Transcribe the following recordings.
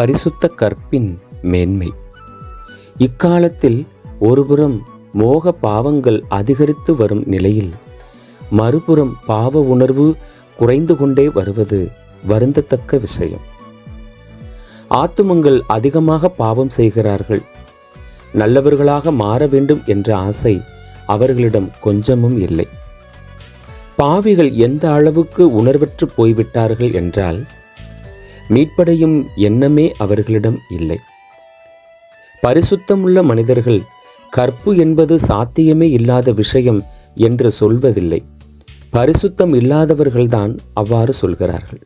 பரிசுத்த கற்பின் மேன்மை. இக்காலத்தில் ஒருபுறம் மோக பாவங்கள் அதிகரித்து வரும் நிலையில் மறுபுறம் பாவ உணர்வு குறைந்து கொண்டே வருவது வருந்தத்தக்க விஷயம். ஆத்துமங்கள் அதிகமாக பாவம் செய்கிறார்கள். நல்லவர்களாக மாற வேண்டும் என்ற ஆசை அவர்களிடம் கொஞ்சமும் இல்லை. பாவிகள் எந்த அளவுக்கு உணர்வற்று போய்விட்டார்கள் என்றால் மீட்படையும் எண்ணமே அவர்களிடம் இல்லை. பரிசுத்தமுள்ள மனிதர்கள் கற்பு என்பது சாத்தியமே இல்லாத விஷயம் என்று சொல்வதில்லை. பரிசுத்தம் இல்லாதவர்கள்தான் அவ்வாறு சொல்கிறார்கள்.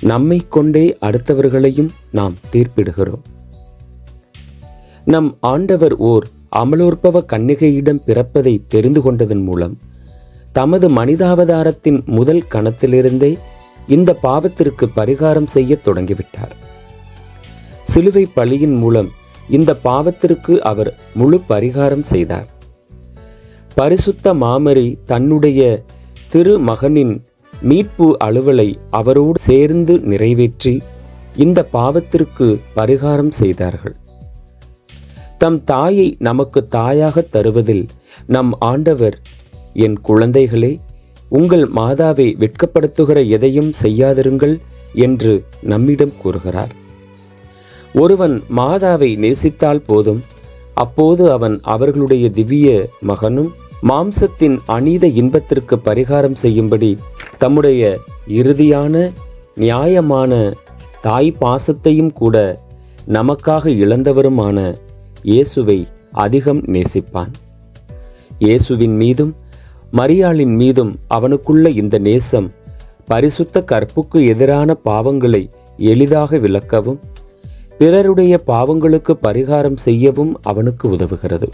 நம்மை கொண்டே அடுத்தவர்களையும் நாம் தீர்ப்பிடுகிறோம். நம் ஆண்டவர் ஓர் அமலோற்பவ கன்னிகையிடம் பிறப்பதை தெரிந்து கொண்டதன் மூலம் தமது மனிதாவதாரத்தின் முதல் கணத்திலிருந்தே இந்த பாவத்திற்கு பரிகாரம் செய்ய தொடங்கிவிட்டார். சிலுவை பழியின் மூலம் இந்த பாவத்திற்கு அவர் முழு பரிகாரம் செய்தார். பரிசுத்த மாமரி தன்னுடைய திருமகனின் மீட்பு அலுவலை அவரோடு சேர்ந்து நிறைவேற்றி இந்த பாவத்திற்கு பரிகாரம் செய்தார்கள். தம் தாயை நமக்கு தாயாக தருவதில் நம் ஆண்டவர் என் குழந்தைகளே உங்கள் மாதாவை வெட்கப்படுத்துகிற எதையும் செய்யாதிருங்கள் என்று நம்மிடம் கூறுகிறார். ஒருவன் மாதாவை நேசித்தால் போதும் அப்போது அவன் அவர்களுடைய திவ்ய மகனும் மாம்சத்தின் அநீத இன்பத்திற்கு பரிகாரம் செய்யும்படி தம்முடைய இறுதியான நியாயமான தாய் பாசத்தையும் கூட நமக்காக இழந்தவருமான இயேசுவை அதிகம் நேசிப்பான். இயேசுவின் மீதும் மரியாளின் மீதும் அவனுக்குள்ள இந்த நேசம் பரிசுத்த கற்புக்கு எதிரான பாவங்களை எளிதாக விளக்கவும் பிறருடைய பாவங்களுக்கு பரிகாரம் செய்யவும் அவனுக்கு உதவுகிறது.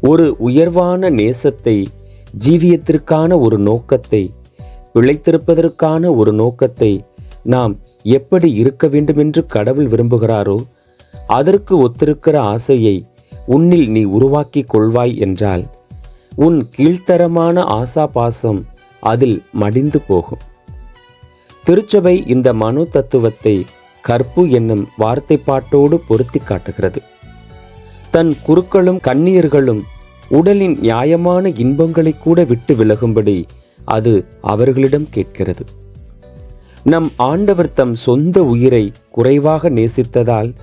ஒரு உயர்வான நேசத்தை ஜீவியத்திற்கான ஒரு நோக்கத்தை பிழைத்திருப்பதற்கான ஒரு நோக்கத்தை நாம் எப்படி இருக்க வேண்டுமென்று கடவுள் விரும்புகிறாரோ அதற்கு ஒத்திருக்கிற ஆசையை உன்னில் நீ உருவாக்கிக் கொள்வாய் என்றால் உன் கீழ்த்தரமான ஆசா பாசம் அதில் மடிந்து போகும். திருச்சபை இந்த மனு தத்துவத்தை கற்பு என்னும் வார்த்தைப்பாட்டோடு பொருத்தி காட்டுகிறது. தன் குருக்களும் கண்ணீர்களும் உடலின் நியாயமான இன்பங்களை கூட விட்டு விலகும்படி அது அவர்களிடம் கேட்கிறது. நம் ஆண்டவர் தம் சொந்த உயிரை குறைவாக நேசித்ததால்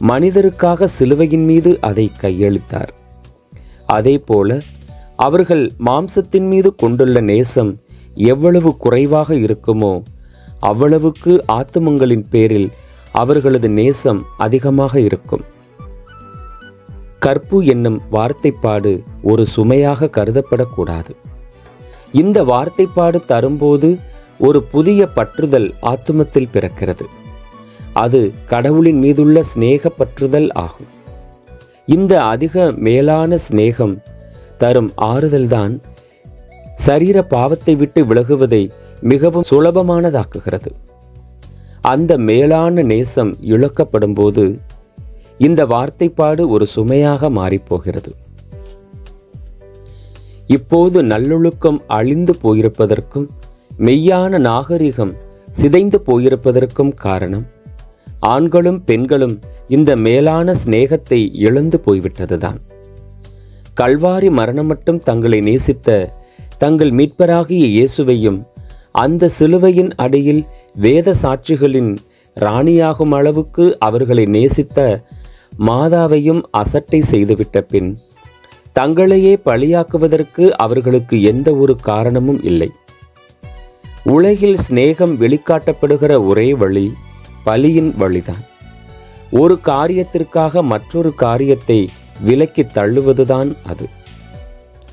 மனிதருக்காக சிலுவையின் மீது அதை கையளித்தார். அதேபோல அவர்கள் மாம்சத்தின் மீது கொண்டுள்ள நேசம் எவ்வளவு குறைவாக இருக்குமோ அவ்வளவுக்கு ஆத்துமங்களின் பேரில் அவர்களது நேசம் அதிகமாக இருக்கும். கற்பு என்னும் வார்த்தைப்பாடு ஒரு சுமையாக கருதப்படக்கூடாது. இந்த வார்த்தைப்பாடு தரும்போது ஒரு புதிய பற்றுதல் ஆத்துமத்தில் பிறக்கிறது. அது கடவுளின் மீதுள்ள சிநேக பற்றுதல் ஆகும். இந்த அதிக மேலான சிநேகம் தரும் ஆறுதல்தான் சரீர பாவத்தை விட்டு விலகுவதை மிகவும் சுலபமானதாக்குகிறது. அந்த மேலான நேசம் இழக்கப்படும் போது இந்த வார்த்தைப்பாடு ஒரு சுமையாக மாறிப்போகிறது. இப்போது நல்லொழுக்கம் அழிந்து போயிருப்பதற்கும் மெய்யான நாகரிகம் சிதைந்து போயிருப்பதற்கும் காரணம் ஆண்களும் பெண்களும் இந்த மேலான சிநேகத்தை இழந்து போய்விட்டதுதான். கல்வாரி மரணம் மட்டும் தங்களை நேசித்த தங்கள் மீட்பராகிய இயேசுவையும் அந்த சிலுவையின் அடியில் வேத சாட்சிகளின் ராணியாகும் அளவுக்கு அவர்களை நேசித்த மாதாவையும் அசட்டை செய்துவிட்ட பின் தங்களையே பழியாக்குவதற்கு அவர்களுக்கு எந்த ஒரு காரணமும் இல்லை. உலகில் சிநேகம் வெளிக்காட்டப்படுகிற ஒரே வழி பலியின் வழிதான். ஒரு காரியத்திற்காக மற்றொரு காரியத்தை விலக்கி தள்ளுவதுதான் அது.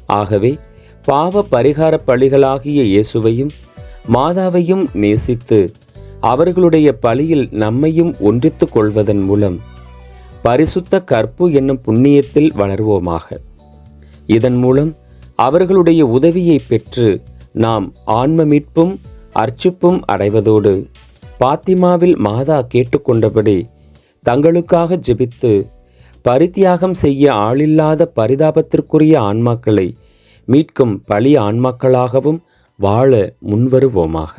ஆகவே பாவ பரிகார பழிகளாகிய இயேசுவையும் மாதாவையும் நேசித்து அவர்களுடைய பலியில் நம்மையும் ஒன்றித்துக் கொள்வதன் மூலம் பரிசுத்த கற்பு என்னும் புண்ணியத்தில் வளர்வோமாக. இதன் மூலம் அவர்களுடைய உதவியை பெற்று நாம் ஆன்ம மீட்பும் அர்ச்சிப்பும் அடைவதோடு பாத்திமாவில் மாதா கேட்டுக்கொண்டபடி தங்களுக்காக ஜெபித்து பரித்தியாகம் செய்ய ஆளில்லாத பரிதாபத்திற்குரிய ஆன்மாக்களை மீட்கும் பழி ஆன்மாக்களாகவும் வாழ முன்வருவோமாக.